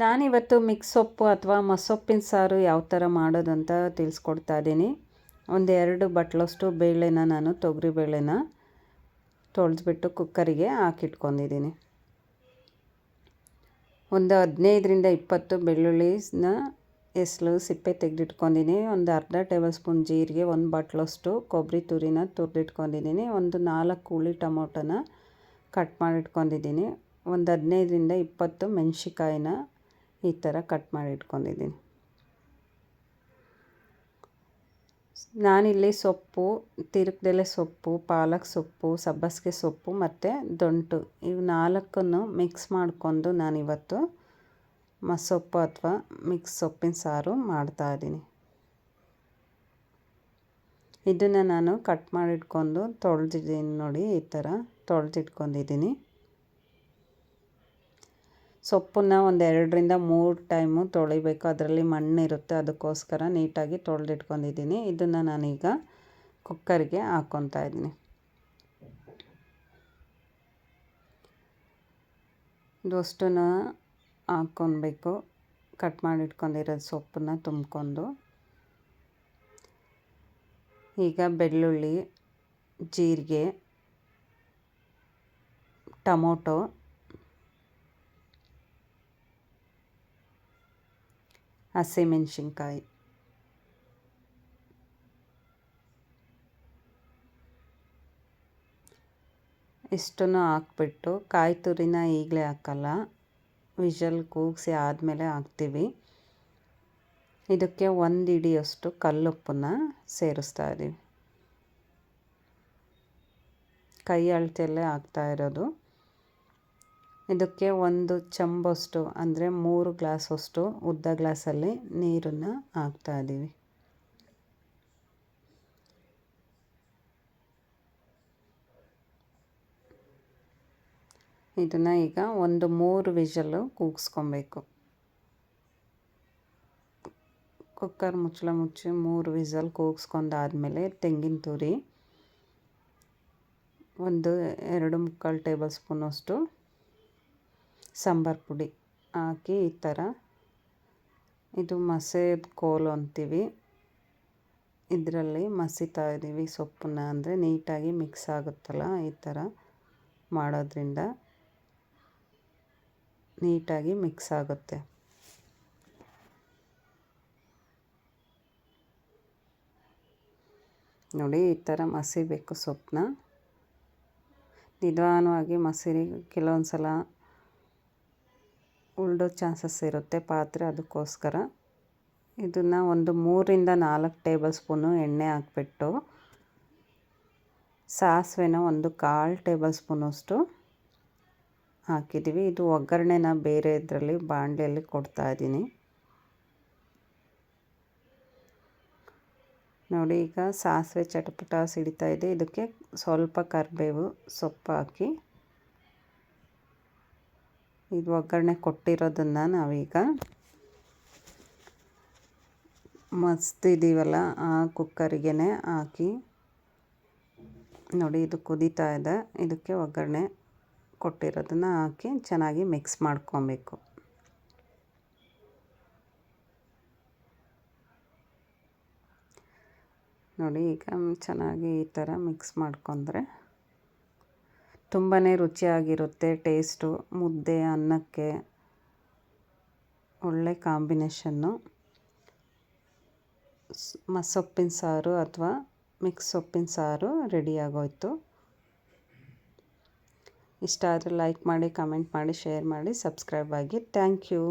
ನಾನಿವತ್ತು ಮಿಕ್ಸ್ ಸೊಪ್ಪು ಅಥವಾ ಮಸೊಪ್ಪಿನ ಸಾರು ಯಾವ ಥರ ಅಂತ ತಿಳಿಸ್ಕೊಡ್ತಾ ಇದ್ದೀನಿ. ಒಂದೆರಡು ಬಟ್ಲಷ್ಟು ಬೇಳೆನ ನಾನು, ತೊಗರಿ ಬೇಳೆನ ತೊಳೆದ್ಬಿಟ್ಟು ಕುಕ್ಕರಿಗೆ ಹಾಕಿಟ್ಕೊಂಡಿದ್ದೀನಿ. ಒಂದು ಹದಿನೈದರಿಂದ ಇಪ್ಪತ್ತು ಬೆಳ್ಳುಳ್ಳಿನ ಎಸ್ಲು ಸಿಪ್ಪೆ ತೆಗೆದಿಟ್ಕೊಂಡಿದ್ದೀನಿ. ಒಂದು ಅರ್ಧ ಟೇಬಲ್ ಸ್ಪೂನ್ ಜೀರಿಗೆ, ಒಂದು ಬಾಟ್ಲಷ್ಟು ಕೊಬ್ಬರಿ ತುರಿನ ತುರಿದಿಟ್ಕೊಂಡಿದ್ದೀನಿ. ಒಂದು ನಾಲ್ಕು ಹುಳಿ ಟೊಮೊಟೊನ ಕಟ್ ಮಾಡಿಟ್ಕೊಂಡಿದ್ದೀನಿ. ಒಂದು ಹದಿನೈದರಿಂದ ಇಪ್ಪತ್ತು ಮೆಣಸಿಕಾಯಿನ ಈ ಥರ ಕಟ್ ಮಾಡಿ ಇಟ್ಕೊಂಡಿದ್ದೀನಿ. ನಾನಿಲ್ಲಿ ಸೊಪ್ಪು, ತಿರುಗ್ದೆಲೆ ಸೊಪ್ಪು, ಪಾಲಕ್ ಸೊಪ್ಪು, ಸಬ್ಬಸಿಗೆ ಸೊಪ್ಪು ಮತ್ತು ದೊಂಟು ಇವು ನಾಲ್ಕನ್ನು ಮಿಕ್ಸ್ ಮಾಡಿಕೊಂಡು ನಾನಿವತ್ತು ಮಸೊಪ್ಪು ಅಥವಾ ಮಿಕ್ಸ್ ಸೊಪ್ಪಿನ ಸಾರು ಮಾಡ್ತಾಯಿದ್ದೀನಿ ಇದನ್ನು ನಾನು ಕಟ್ ಮಾಡಿಟ್ಕೊಂಡು ತೊಳೆದಿದ್ದೀನಿ ನೋಡಿ ಈ ಥರ ತೊಳೆದಿಟ್ಕೊಂಡಿದ್ದೀನಿ. ಸೊಪ್ಪನ್ನ ಒಂದು ಎರಡರಿಂದ ಮೂರು ಟೈಮು ತೊಳಿಬೇಕು. ಅದರಲ್ಲಿ ಮಣ್ಣು ಇರುತ್ತೆ. ಅದಕ್ಕೋಸ್ಕರ ನೀಟಾಗಿ ತೊಳೆದಿಟ್ಕೊಂಡಿದ್ದೀನಿ. ಇದನ್ನು ನಾನೀಗ ಕುಕ್ಕರ್ಗೆ ಹಾಕ್ಕೊತಾ ಇದ್ದೀನಿ. ಇದಷ್ಟನ್ನು ಹಾಕ್ಕೊಬೇಕು ಕಟ್ ಮಾಡಿಟ್ಕೊಂಡಿರೋದು ಸೊಪ್ಪನ್ನ ತುಂಬ್ಕೊಂಡು. ಈಗ ಬೆಳ್ಳುಳ್ಳಿ, ಜೀರಿಗೆ, ಟೊಮೊಟೊ ಹಸಿಮೆಣ್ಸಿನ್ಕಾಯಿ ಇಷ್ಟನ್ನು ಹಾಕ್ಬಿಟ್ಟು ಕಾಯಿ ತುರಿನ ಈಗಲೇ ಹಾಕಲ್ಲ, ವಿಷಲ್ ಕೂಗಿಸಿ ಆದಮೇಲೆ ಹಾಕ್ತೀವಿ. ಇದಕ್ಕೆ ಒಂದು ಇಡಿಯಷ್ಟು ಕಲ್ಲುಪ್ಪನ್ನ ಸೇರಿಸ್ತಾ ಇದ್ದೀವಿ ಕೈ ಅಳತೆಯಲ್ಲೇ ಹಾಕ್ತಾ ಇರೋದು. ಇದಕ್ಕೆ ಒಂದು ಚಂಬಷ್ಟು, ಅಂದರೆ ಮೂರು ಗ್ಲಾಸಷ್ಟು ಉದ್ದ ಗ್ಲಾಸಲ್ಲಿ ನೀರನ್ನು ಹಾಕ್ತಾ ಇದ್ದೀವಿ. ಇದನ್ನು ಈಗ ಒಂದು ಮೂರು ವಿಷಲು ಕೂಗಿಸ್ಕೊಬೇಕು. ಕುಕ್ಕರ್ ಮುಚ್ಚಳ ಮುಚ್ಚಿ ಮೂರು ವಿಸಲ್ ಕೂಗಿಸ್ಕೊಂಡಾದ್ಮೇಲೆ ತೆಂಗಿನ ತುರಿ, ಒಂದು ಎರಡು ಮುಕ್ಕಾಲು ಟೇಬಲ್ ಸ್ಪೂನಷ್ಟು ಸಾಂಬಾರು ಪುಡಿ ಹಾಕಿ ಈ ಥರ. ಇದು ಮಸೆದ ಕೋಲು ಅಂತೀವಿ. ಇದರಲ್ಲಿ ಮಸಿತಾ ಇದ್ದೀವಿ ಸೊಪ್ಪನ್ನ ಅಂದರೆ ನೀಟಾಗಿ ಮಿಕ್ಸ್ ಆಗುತ್ತಲ್ಲ ಈ ಥರ ಮಾಡೋದ್ರಿಂದ. ನೀಟಾಗಿ ಮಿಕ್ಸ್ ಆಗುತ್ತೆ. ನೋಡಿ ಈ ಥರ ಮಸಿಬೇಕು ಸೊಪ್ಪನ್ನ. ನಿಧಾನವಾಗಿ ಮಸಿರಿ ಕೆಲವೊಂದು ಸಲ ಉಳ್ದೋ ಚಾನ್ಸಸ್ ಇರುತ್ತೆ ಪಾತ್ರೆ ಅದಕ್ಕೋಸ್ಕರ. ಇದನ್ನು ಒಂದು ಮೂರಿಂದ ನಾಲ್ಕು ಟೇಬಲ್ ಸ್ಪೂನು ಎಣ್ಣೆ ಹಾಕ್ಬಿಟ್ಟು, ಸಾಸಿವೆನ ಒಂದು ಕಾಲು ಟೇಬಲ್ ಸ್ಪೂನಷ್ಟು ಹಾಕಿದ್ದೀವಿ. ಇದು ಒಗ್ಗರಣೆನ ಬೇರೆ ಇದರಲ್ಲಿ ಬಾಣಲೆಯಲ್ಲಿ ಕೊಡ್ತಾಯಿದ್ದೀನಿ ನೋಡಿ, ಈಗ ಸಾಸಿವೆ ಚಟಪಟ ಸಿಡಿತಾ ಇದೆ. ಇದಕ್ಕೆ ಸ್ವಲ್ಪ ಕರಿಬೇವು ಸೊಪ್ಪು ಹಾಕಿ ಇದು ಒಗ್ಗರಣೆ ಕೊಟ್ಟಿರೋದನ್ನು ನಾವೀಗ ಮಸ್ತಿದ್ದೀವಲ್ಲ ಆ ಕುಕ್ಕರಿಗೆ ಹಾಕಿ. ನೋಡಿ, ಇದು ಕುದೀತಾ ಇದೆ. ಇದಕ್ಕೆ ಒಗ್ಗರಣೆ ಕೊಟ್ಟಿರೋದನ್ನು ಹಾಕಿ ಚೆನ್ನಾಗಿ ಮಿಕ್ಸ್ ಮಾಡ್ಕೊಬೇಕು. ನೋಡಿ, ಈಗ ಚೆನ್ನಾಗಿ ಈ ಥರ ಮಿಕ್ಸ್ ಮಾಡ್ಕೊಂಡ್ರೆ ತುಂಬಾ ರುಚಿಯಾಗಿರುತ್ತೆ, ಟೇಸ್ಟು, ಮುದ್ದೆ, ಅನ್ನಕ್ಕೆ, ಒಳ್ಳೆ ಕಾಂಬಿನೇಷನ್ನು. ಮಸೊಪ್ಪಿನ ಸಾರು ಅಥವಾ ಮಿಕ್ಸ್ ಸೊಪ್ಪಿನ ಸಾರು ರೆಡಿಯಾಗೋಯ್ತು ಇಷ್ಟ ಆದರೆ ಲೈಕ್ ಮಾಡಿ, ಕಮೆಂಟ್ ಮಾಡಿ, ಶೇರ್ ಮಾಡಿ, ಸಬ್ಸ್ಕ್ರೈಬ್ ಆಗಿ. Thank you.